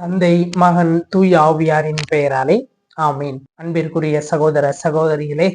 தந்தை மகன் தூய் ஆவியாரின் பெயராலே ஆமீன். அன்பிற்குரிய சகோதர சகோதரிகளே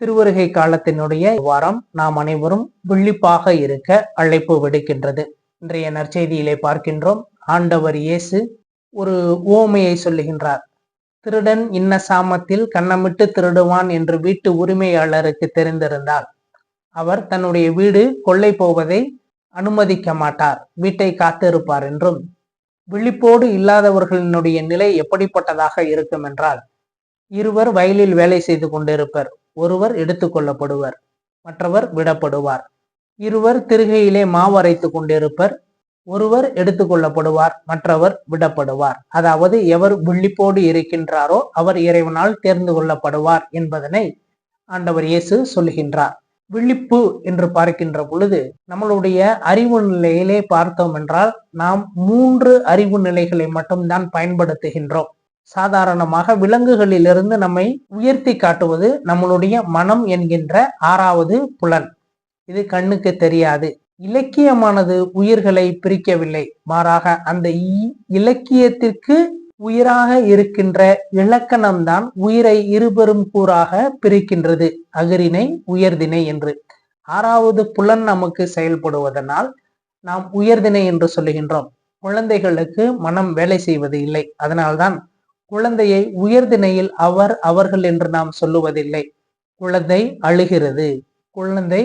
திருவருகை காலத்தினுடைய வாரம் நாம் அனைவரும் விழிப்பாக இருக்க அழைப்பு விடுக்கின்றது. இன்றைய நற்செய்தியிலே பார்க்கின்றோம் ஆண்டவர் இயேசு ஒரு ஓமையை சொல்லுகின்றார். திருடன் இன்ன சாமத்தில் கண்ணமிட்டு திருடுவான் என்று வீட்டு உரிமையாளருக்கு தெரிந்திருந்தால் அவர் தன்னுடைய வீடு கொள்ளை போவதை அனுமதிக்க மாட்டார் வீட்டை காத்திருப்பார் என்றும் விழிப்போடு இல்லாதவர்களினுடைய நிலை எப்படிப்பட்டதாக இருக்கும் என்றால் இருவர் வயலில் வேலை செய்து கொண்டிருப்பர். ஒருவர் எடுத்துக்கொள்ளப்படுவர் மற்றவர் விடப்படுவார். இருவர் திருகையிலே மாவரைத்து கொண்டிருப்பர். ஒருவர் எடுத்துக்கொள்ளப்படுவார் மற்றவர் விடப்படுவார். அதாவது எவர் விழிப்போடு இருக்கின்றாரோ அவர் இறைவனால் தேர்ந்து கொள்ளப்படுவார் என்பதனை ஆண்டவர் இயேசு சொல்கின்றார். விழிப்பு என்று பார்க்கின்ற பொழுது நம்மளுடைய அறிவு நிலையிலே பார்த்தோம் என்றால் நாம் மூன்று அறிவு நிலைகளை மட்டும்தான் பயன்படுத்துகின்றோம். சாதாரணமாக விலங்குகளிலிருந்து நம்மை உயர்த்தி காட்டுவது நம்மளுடைய மனம் என்கின்ற ஆறாவது புலன். இது கண்ணுக்கு தெரியாது. இலக்கியமானது உயிர்களை பிரிக்கவில்லை. மாறாக அந்த இலக்கியத்திற்கு உயிராக இருக்கின்ற இலக்கணம்தான் உயிரை இருபெரும் கூறாக பிரிக்கின்றது. அகரிணை உயர்தினை என்று. ஆறாவது புலன் நமக்கு செயல்படுவதனால் நாம் உயர்தினை என்று சொல்லுகின்றோம். குழந்தைகளுக்கு மனம் வேலை செய்வது இல்லை. அதனால்தான் குழந்தையை உயர்தினையில் அவர் அவர்கள் என்று நாம் சொல்லுவதில்லை. குழந்தை அழுகிறது குழந்தை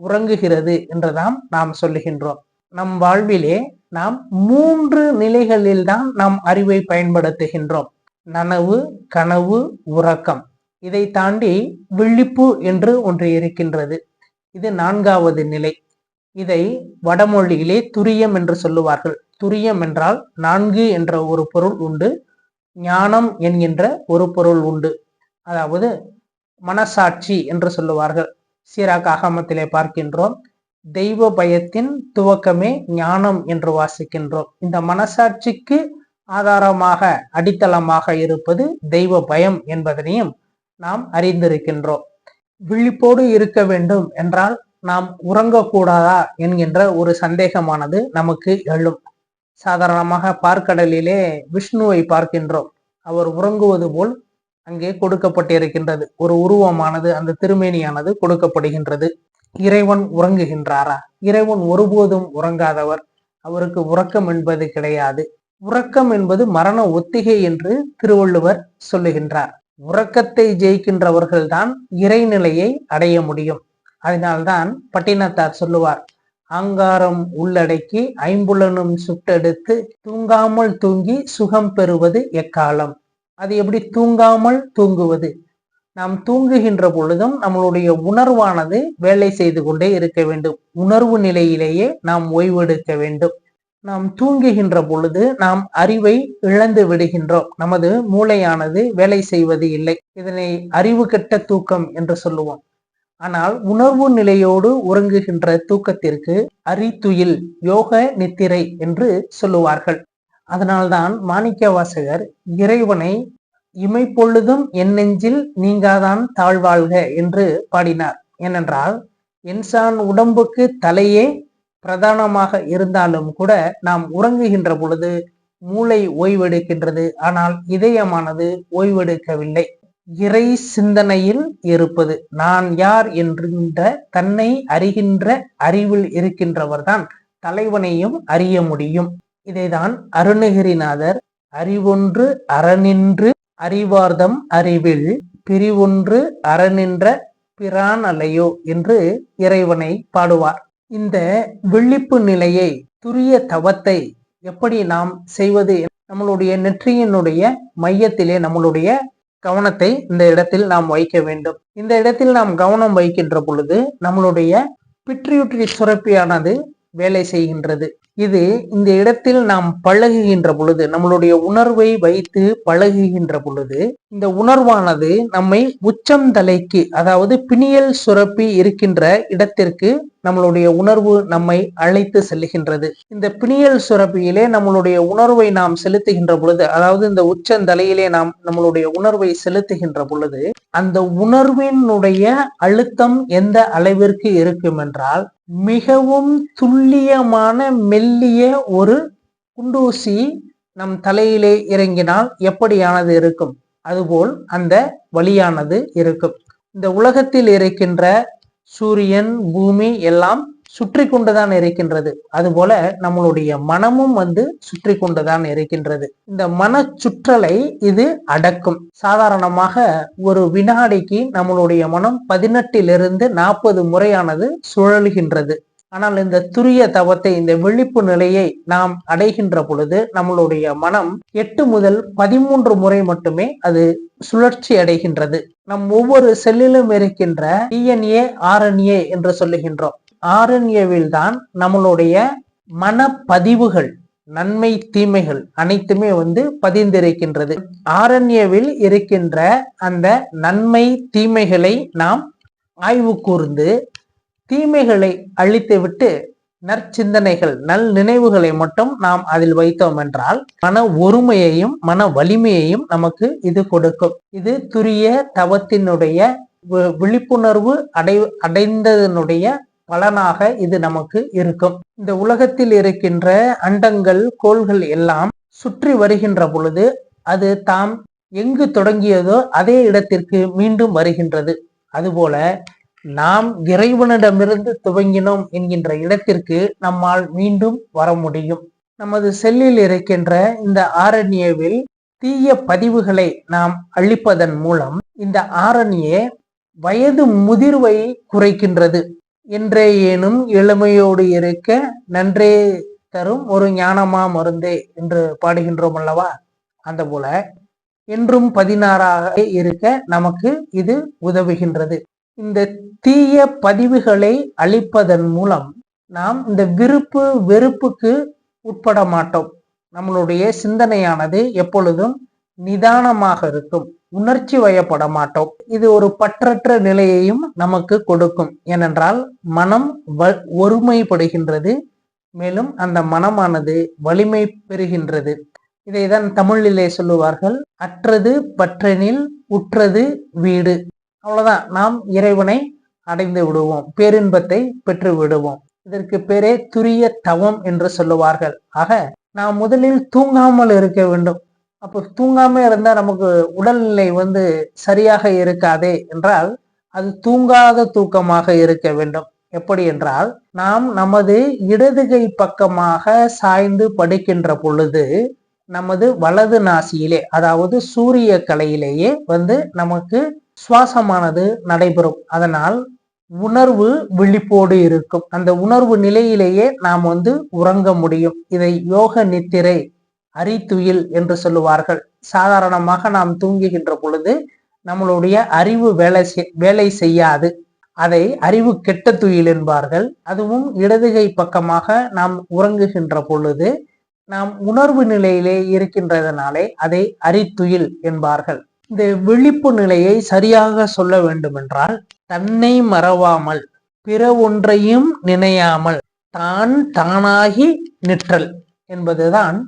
உறங்குகிறது என்றுதான் நாம் சொல்லுகின்றோம். நம் வாழ்விலே நாம் மூன்று நிலைகளில் தான் நாம் அறிவை பயன்படுத்துகின்றோம். நனவு கனவு உறக்கம். இதை தாண்டி விழிப்பு என்று ஒன்று இருக்கின்றது. இது நான்காவது நிலை. இதை வடமொழியிலே துரியம் என்று சொல்லுவார்கள். துரியம் என்றால் நான்கு என்ற ஒரு பொருள் உண்டு. ஞானம் என்கின்ற ஒரு பொருள் உண்டு. அதாவது மனசாட்சி என்று சொல்லுவார்கள். சீராக அகமத்திலே பார்க்கின்றோம். தெய்வ பயத்தின் துவக்கமே ஞானம் என்று வாசிக்கின்றோம். இந்த மனசாட்சிக்கு ஆதாரமாக அடித்தளமாக இருப்பது தெய்வ பயம் என்பதனையும் நாம் அறிந்திருக்கின்றோம். விழிப்போடு இருக்க வேண்டும் என்றால் நாம் உறங்கக்கூடாதா என்கின்ற ஒரு சந்தேகமானது நமக்கு எழும். சாதாரணமாக பார்க்கடலிலே விஷ்ணுவை பார்க்கின்றோம். அவர் உறங்குவது போல் அங்கே கொடுக்கப்பட்டிருக்கின்றது. ஒரு உருவமானது அந்த திருமேனியானது கொடுக்கப்படுகின்றது. இறைவன் உறங்குகின்றாரா? இறைவன் ஒருபோதும் உறங்காதவர். அவருக்கு உறக்கம் என்பது கிடையாது. உறக்கம் என்பது மரண ஒத்திகை என்று திருவள்ளுவர் சொல்லுகின்றார். உறக்கத்தை ஜெயிக்கின்றவர்கள்தான் இறைநிலையை அடைய முடியும். அதனால்தான் பட்டினத்தார் சொல்லுவார் ஆங்காரம் உள்ளடக்கி ஐம்புலனும் சுட்டெடுத்து தூங்காமல் தூங்கி சுகம் பெறுவது எக்காலம்? அது எப்படி தூங்காமல் தூங்குவது? நாம் தூங்குகின்ற பொழுதும் நம்மளுடைய உணர்வானது வேலை செய்து கொண்டே இருக்க வேண்டும். உணர்வு நிலையிலேயே நாம் ஓய்வெடுக்க வேண்டும். நாம் தூங்குகின்ற பொழுது நாம் அறிவை இழந்து விடுகின்றோம். நமது மூளையானது வேலை செய்வது இல்லை. இதனை அறிவு கெட்ட தூக்கம் என்று சொல்லுவோம். ஆனால் உணர்வு நிலையோடு உறங்குகின்ற தூக்கத்திற்கு அரித்துயில் யோக நித்திரை என்று சொல்லுவார்கள். அதனால்தான் மாணிக்க வாசகர் இறைவனை இமைப்பொழுதும் என் நெஞ்சில் நீங்காதான் தாழ்வாழ்க என்று பாடினார். ஏனென்றால் இன்சான் உடம்புக்கு தலையே பிரதானமாக இருந்தாலும் கூட நாம் உறங்குகின்ற பொழுது மூளை ஓய்வெடுக்கின்றது. ஆனால் இதயமானது ஓய்வெடுக்கவில்லை. இறை சிந்தனையில் இருப்பது நான் யார் என்கின்ற தன்னை அறிகின்ற அறிவில் இருக்கின்றவர்தான் தலைவனையும் அறிய முடியும். இதைதான் அருணகிரிநாதர் அறிவொன்று அறநின்று அறிவார்தம் அறிவில் பிரிவொன்று அறநின்ற பிரான் அலையோ என்று இறைவனை பாடுவார். இந்த விழிப்பு நிலையை துரிய தவத்தை எப்படி நாம் செய்வது நம்மளுடைய நெற்றியினுடைய மையத்திலே நம்மளுடைய கவனத்தை இந்த இடத்தில் நாம் வைக்க வேண்டும். இந்த இடத்தில் நாம் கவனம் வைக்கின்ற பொழுது நம்மளுடைய பிற்றியுற்றி சுரப்பியானது வேலை செய்கின்றது. இது இந்த இடத்தில் நாம் பழகுகின்ற பொழுது நம்மளுடைய உணர்வை வைத்து பழகுகின்ற பொழுது இந்த உணர்வானது நம்மை உச்சம் தலைக்கு அதாவது பிணியல் சுரப்பி இருக்கின்ற இடத்திற்கு நம்மளுடைய உணர்வு நம்மை அழைத்து செல்லுகின்றது. இந்த பிணியல் சுரப்பியிலே நம்மளுடைய உணர்வை நாம் செலுத்துகின்ற பொழுது அதாவது இந்த உச்சந்தலையிலே நாம் நம்மளுடைய உணர்வை செலுத்துகின்ற பொழுது அந்த உணர்வினுடைய அழுத்தம் எந்த அளவிற்கு இருக்கும் என்றால் மிகவும் துல்லியமான மெல் மெல்லிய ஒரு குண்டூசி நம் தலையிலே இறங்கினால் எப்படியானது இருக்கும்? அதுபோல் அந்த வழியானது இருக்கும். இந்த உலகத்தில் இருக்கின்ற சூரியன் பூமி எல்லாம் சுற்றி கொண்டுதான் இருக்கின்றது. அதுபோல நம்மளுடைய மனமும் வந்து சுற்றி கொண்டுதான் இருக்கின்றது. இந்த மன சுற்றலை இது அடக்கும். சாதாரணமாக ஒரு வினாடிக்கு நம்மளுடைய மனம் பதினெட்டிலிருந்து நாற்பது முறையானது சுழல்கின்றது. ஆனால் இந்த துரிய தவத்தை இந்த விழிப்பு நிலையை நாம் அடைகின்ற பொழுது நம்மளுடைய மனம் எட்டு முதல் பதிமூன்று முறை மட்டுமே அது சுழற்சி அடைகின்றது. நம் ஒவ்வொரு செல்லிலும் இருக்கின்ற டிஎன்ஏ ஆர்என்ஏ என்று சொல்லுகின்றோம். ஆர்என்ஏவில் தான் நம்மளுடைய மனப்பதிவுகள் நன்மை தீமைகள் அனைத்துமே வந்து பதிந்திருக்கின்றது. ஆரண்யவில் இருக்கின்ற அந்த நன்மை தீமைகளை நாம் ஆய்வு கூர்ந்து தீமைகளை அழித்துவிட்டு நற்சிந்தனைகள் நல் நினைவுகளை மட்டும் நாம் அதில் வைத்தோம் என்றால் மன ஒருமையையும் மன வலிமையையும் நமக்கு இது கொடுக்கும். இது துரிய தவத்தினுடைய விழிப்புணர்வு அடை அடைந்ததனுடைய பலனாக இது நமக்கு இருக்கும். இந்த உலகத்தில் இருக்கின்ற அண்டங்கள் கோள்கள் எல்லாம் சுற்றி வருகின்ற பொழுது அது தாம் எங்கு தொடங்கியதோ அதே இடத்திற்கு மீண்டும் வருகின்றது. அதுபோல நாம் இறைவனிடமிருந்து துவங்கினோம் என்கின்ற இடத்திற்கு நம்மால் மீண்டும் வர முடியும். நமது செல்லில் இருக்கின்ற இந்த ஆரண்யவில் தீய பதிவுகளை நாம் அழிப்பதன் மூலம் இந்த ஆரண்யே வயது முதிர்வை குறைக்கின்றது. என்றே ஏனும் இளமையோடு இருக்க நன்றே தரும் ஒரு ஞானமா மருந்தே என்று பாடுகின்றோம் அல்லவா? அந்த போல என்றும் பதினாறாக இருக்க நமக்கு இது உதவுகின்றது. இந்த தீய பதிவுகளை அழிப்பதன் மூலம் நாம் இந்த விருப்பு வெறுப்புக்கு உட்பட மாட்டோம். நம்மளுடைய சிந்தனையானது எப்பொழுதும் நிதானமாக இருக்கும். உணர்ச்சி வயப்பட மாட்டோம். இது ஒரு பற்றற்ற நிலையையும் நமக்கு கொடுக்கும். ஏனென்றால் மனம் ஒருமைப்படுகின்றது. மேலும் அந்த மனமானது வலிமை பெறுகின்றது. இதைதான் தமிழிலே சொல்லுவார்கள் அற்றது பற்றனில் உற்றது வீடு. அவ்வளவுதான். நாம் இறைவனை அடைந்து விடுவோம். பேரின்பத்தை பெற்று விடுவோம். இதற்கு பேரே துரிய தவம் என்று சொல்லுவார்கள். ஆக நாம் முதலில் தூங்காமல் இருக்க வேண்டும். அப்போ தூங்காம இருந்தா நமக்கு உடல்நிலை வந்து சரியாக இருக்காதே என்றால் அது தூங்காத தூக்கமாக இருக்க வேண்டும். எப்படி என்றால் நாம் நமது இடதுகை பக்கமாக சாய்ந்து படுக்கின்ற பொழுது நமது வலது நாசியிலே அதாவது சூரிய கலையிலேயே வந்து நமக்கு சுவாசமானது நடைபெறும். அதனால் உணர்வு விழிப்போடு இருக்கும். அந்த உணர்வு நிலையிலேயே நாம் வந்து உறங்க முடியும். இதை யோக நித்திரை அரித்துயில் என்று சொல்லுவார்கள். சாதாரணமாக நாம் தூங்குகின்ற பொழுது நம்மளுடைய அறிவு வேலை வேலை செய்யாது. அதை அறிவு கெட்ட துயில் என்பார்கள். அதுவும் இடதுகை பக்கமாக நாம் உறங்குகின்ற பொழுது நாம் உணர்வு நிலையிலே இருக்கின்றதனாலே அதை அரித்துயில் என்பார்கள். இந்த விழிப்பு நிலையை சரியாக சொல்ல வேண்டுமென்றால் தன்னை மறவாமல் பிற ஒன்றையும் நினையாமல் தான் தானாகி நிற்றல் என்பதுதான்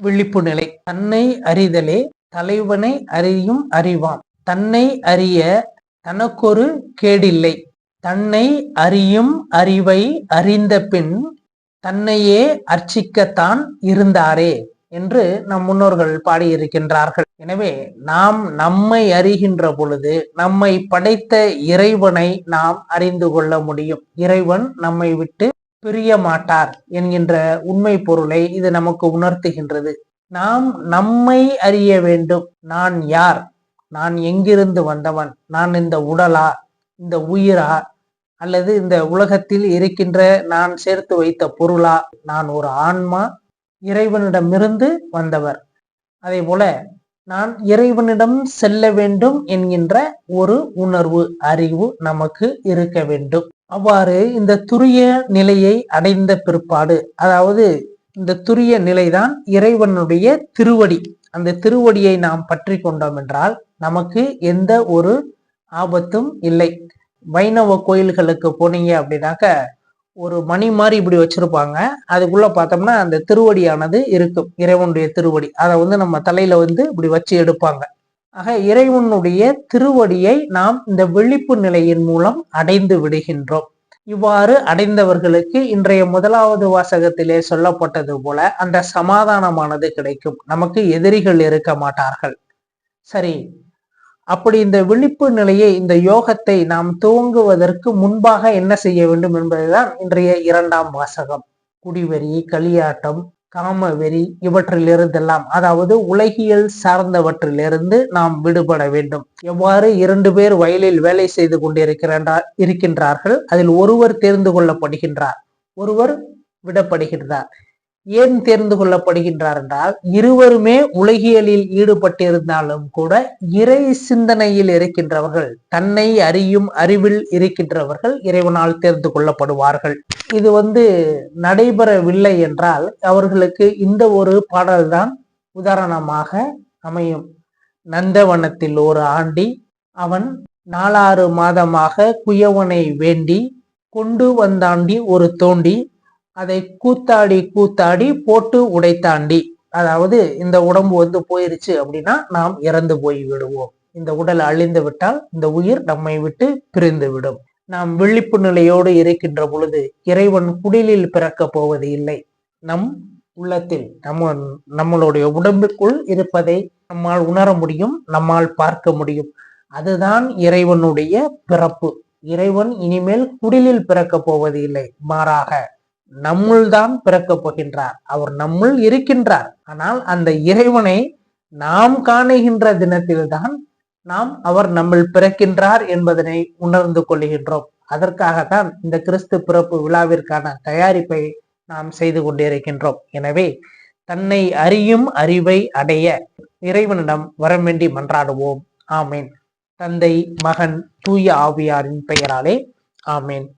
விழிப்பு நிலை. தன்னை அறிதலே தலைவனை அறியும் அறிவான் தன்னை அறிய தனக்கொரு கேடில்லை. தன்னை அறியும் அறிவை அறிந்த பின் தன்னையே அர்ச்சிக்கத்தான் இருந்தாரே என்று நம் முன்னோர்கள் பாடியிருக்கின்றார்கள். எனவே நாம் நம்மை அறிகின்ற பொழுது நம்மை படைத்த இறைவனை நாம் அறிந்து கொள்ள முடியும். இறைவன் நம்மை விட்டு பிரிய மாட்டார் என்கின்ற உண்மை பொருளை இது நமக்கு உணர்த்துகின்றது. நாம் நம்மை அறிய வேண்டும். நான் யார்? நான் எங்கிருந்து வந்தவன்? நான் இந்த உடலா? இந்த உயிரா? அல்லது இந்த உலகத்தில் இருக்கின்ற நான் சேர்த்து வைத்த பொருளா? நான் ஒரு ஆன்மா இறைவனிடமிருந்து வந்தவர். அதே போல நான் இறைவனிடம் செல்ல வேண்டும் என்கின்ற ஒரு உணர்வு அறிவு நமக்கு இருக்க வேண்டும். அவ்வாறு இந்த துரிய நிலையை அடைந்த பிற்பாடு அதாவது இந்த துரிய நிலைதான் இறைவனுடைய திருவடி. அந்த திருவடியை நாம் பற்றி கொண்டோம் என்றால் நமக்கு எந்த ஒரு ஆபத்தும் இல்லை. வைணவ கோயில்களுக்கு போனீங்க அப்படின்னாக்க ஒரு மணி மாதிரி இப்படி வச்சிருப்பாங்க. அதுக்குள்ள பார்த்தோம்னா அந்த திருவடியானது இருக்கும். இறைவனுடைய திருவடி. அதை வந்து நம்ம தலையில வந்து இப்படி வச்சு எடுப்பாங்க. ஆக இறைவனுடைய திருவடியை நாம் இந்த விழிப்பு நிலையின் மூலம் அடைந்து விடுகின்றோம். இவ்வாறு அடைந்தவர்களுக்கு இன்றைய முதலாவது வாசகத்திலே சொல்லப்பட்டது போல அந்த சமாதானமானது கிடைக்கும். நமக்கு எதிரிகள் இருக்க மாட்டார்கள். சரி அப்படி இந்த விழிப்பு நிலையை இந்த யோகத்தை நாம் துவங்குவதற்கு முன்பாக என்ன செய்ய வேண்டும் என்பதுதான் இன்றைய இரண்டாம் வாசகம். குடிவெறி களியாட்டம் காம வெறி இவற்றிலிருந்தெல்லாம் அதாவது உலகியல் சார்ந்தவற்றிலிருந்து நாம் விடுபட வேண்டும். எவ்வாறு இரண்டு பேர் வயலில் வேலை செய்து கொண்டிருக்கிறார் இருக்கின்றார்கள் அதில் ஒருவர் தேர்ந்து கொள்ளப்படுகின்றார் ஒருவர் விடப்படுகின்றார். ஏன் தேர்ந்து கொள்ளப்படுகின்றார் என்றால் இருவருமே உலகியலில் ஈடுபட்டிருந்தாலும் கூட இறை சிந்தனையில் இருக்கின்றவர்கள் தன்னை அறியும் அறிவில் இருக்கின்றவர்கள் இறைவனால் தேர்ந்து கொள்ளப்படுவார்கள். இது வந்து நடைபெறவில்லை என்றால் அவர்களுக்கு இந்த ஒரு பாடல்தான் உதாரணமாக அமையும். நந்தவனத்தில் ஒரு ஆண்டி அவன் நாலாறு மாதமாக குயவனை வேண்டி கொண்டு வந்தாண்டி ஒரு தோண்டி அதை கூத்தாடி கூத்தாடி போட்டு உடைத்தாண்டி. அதாவது இந்த உடம்பு வந்து போயிருச்சு அப்படின்னா நாம் இறந்து போய் விடுவோம். இந்த உடல் அழிந்து விட்டால் இந்த உயிர் நம்மை விட்டு பிரிந்து விடும். நாம் விழிப்பு நிலையோடு இருக்கின்ற பொழுது இறைவன் குடிலில் பிறக்க போவது இல்லை. நம் உள்ளத்தில் நம்ம நம்மளுடைய உடம்புக்குள் இருப்பதை நம்மால் உணர முடியும் நம்மால் பார்க்க முடியும். அதுதான் இறைவனுடைய பிறப்பு. இறைவன் இனிமேல் குடிலில் பிறக்க போவது இல்லை. மாறாக நம்முள் தான் பிறக்கப் போகின்றார். அவர் நம்முள் இருக்கின்றார். ஆனால் அந்த இறைவனை நாம் காணுகின்ற தினத்தில்தான் நாம் அவர் நம்மள் பிறக்கின்றார் என்பதனை உணர்ந்து கொள்கின்றோம் அதற்காகத்தான் இந்த கிறிஸ்து பிறப்பு விழாவிற்கான தயாரிப்பை நாம் செய்து கொண்டிருக்கின்றோம் எனவே தன்னை அறியும் அறிவை அடைய இறைவனிடம் வரவேண்டி மன்றாடுவோம். ஆமேன். தந்தை மகன் தூய ஆவியாரின் பெயராலே ஆமேன்.